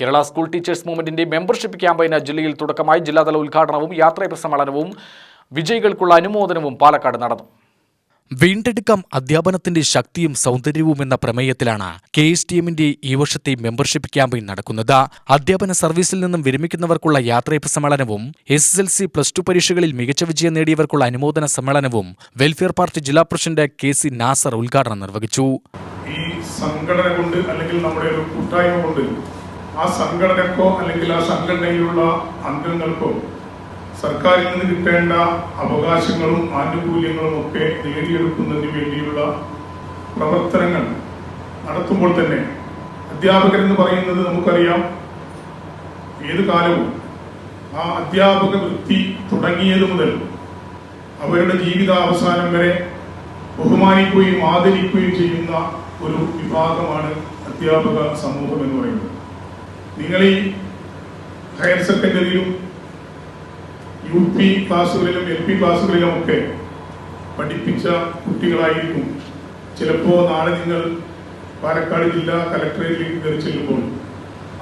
Kerala school teachers മൂവ്മെന്റിന്റെ membership ക്യാമ്പയിന് ജില്ലയിൽ തുടക്കമായി. ജില്ലാതല ഉദ്ഘാടനവും യാത്രയപ്പ് സമ്മേളനവും വിജയികൾക്കുള്ള അനുമോദനവും പാലക്കാട് നടന്നു. വീണ്ടെടുക്കാം അധ്യാപനത്തിന്റെ ശക്തിയും സൗന്ദര്യവും എന്ന പ്രമേയത്തിലാണ് കെ എസ് ടി എമ്മിന്റെ ഈ വർഷത്തെ മെമ്പർഷിപ്പ് ക്യാമ്പയിൻ നടക്കുന്നത്. അധ്യാപന സർവീസിൽ നിന്നും വിരമിക്കുന്നവർക്കുള്ള യാത്രയപ്പ് സമ്മേളനവും S S L C plus two പരീക്ഷകളിൽ മികച്ച വിജയം നേടിയവർക്കുള്ള അനുമോദന സമ്മേളനവും വെൽഫെയർ പാർട്ടി ജില്ലാ പ്രസിഡന്റ് കെ സി നാസർ ഉദ്ഘാടനം നിർവഹിച്ചു. ഈ സംഘടന കൊണ്ട് അല്ലെങ്കിൽ നമ്മുടെ ഒരു കൂട്ടായ്മ കൊണ്ട് ആ സംഘടനക്കോ അല്ലെങ്കിൽ ആ സംഘടനയിലുള്ള അംഗങ്ങൾക്കോ സർക്കാരിൽ നിന്ന് കിട്ടേണ്ട അവകാശങ്ങളും ആനുകൂല്യങ്ങളും ഒക്കെ നേടിയെടുക്കുന്നതിന് വേണ്ടിയുള്ള പ്രവർത്തനങ്ങൾ നടത്തുമ്പോൾ തന്നെ അധ്യാപകരെന്ന് പറയുന്നത് നമുക്കറിയാം ഏത് കാലവും ആ അധ്യാപക വൃത്തി തുടങ്ങിയത് മുതൽ അവരുടെ ജീവിതാവസാനം വരെ ബഹുമാനിക്കുകയും ആദരിക്കുകയും ചെയ്യുന്ന ഒരു വിഭാഗമാണ് അധ്യാപക സമൂഹം എന്ന് പറയുന്നത്. നിങ്ങൾ ഈ ഹയർ സെക്കൻഡറിയിലും യു പി ക്ലാസ്സുകളിലും എൽ പി ക്ലാസ്സുകളിലും ഒക്കെ പഠിപ്പിച്ച കുട്ടികളായിരിക്കും. ചിലപ്പോൾ നാളെ നിങ്ങൾ പാലക്കാട് ജില്ലാ കലക്ടറേറ്റിലേക്ക് കയറി ചെല്ലുമ്പോൾ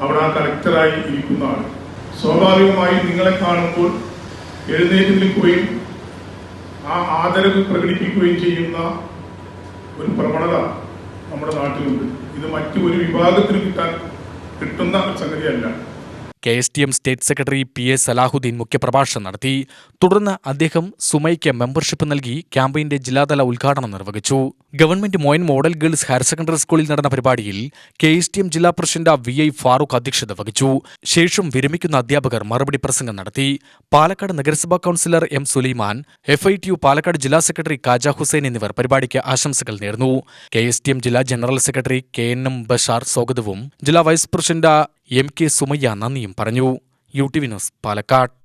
അവിടെ ആ കലക്ടറായി ഇരിക്കുന്ന ആൾ സ്വാഭാവികമായി നിങ്ങളെ കാണുമ്പോൾ എഴുന്നേറ്റ് നിൽക്കുകയും ആ ആദരവ് പ്രകടിപ്പിക്കുകയും ചെയ്യുന്ന ഒരു പ്രവണത നമ്മുടെ നാട്ടിലുണ്ട്. ഇത് മറ്റു ഒരു വിഭാഗത്തിന് കിട്ടാൻ കിട്ടുന്ന ഒരു സംഗതിയല്ല. K S T M state secretary P A Salahuddin മുഖ്യപ്രഭാഷണം നടത്തി. തുടർന്ന് അദ്ദേഹം സുമയ്ക്ക് മെമ്പർഷിപ്പ് നൽകി ക്യാമ്പയിന്റെ ജില്ലാതല ഉദ്ഘാടനം നിർവഹിച്ചു. Government Moyan model girls higher secondary സ്കൂളിൽ നടന്ന പരിപാടിയിൽ കെ എസ് ടി എം ജില്ലാ പ്രസിഡന്റ് വി ഐ ഫാറൂഖ് അധ്യക്ഷത വഹിച്ചു. ശേഷം വിരമിക്കുന്ന അധ്യാപകർ മറുപടി പ്രസംഗം നടത്തി. പാലക്കാട് നഗരസഭാ councillor M Sulaiman F I T U Palakkad ജില്ലാ സെക്രട്ടറി കാജ ഹുസൈൻ എന്നിവർ പരിപാടിക്ക് ആശംസകൾ നേർന്നു. കെ എസ് ടി എം ജില്ലാ general secretary K N M Bashar സ്വാഗതവും. ജില്ലാ vice president M K Sumayya നന്ദിയും പറഞ്ഞു. U T V news Palakkad.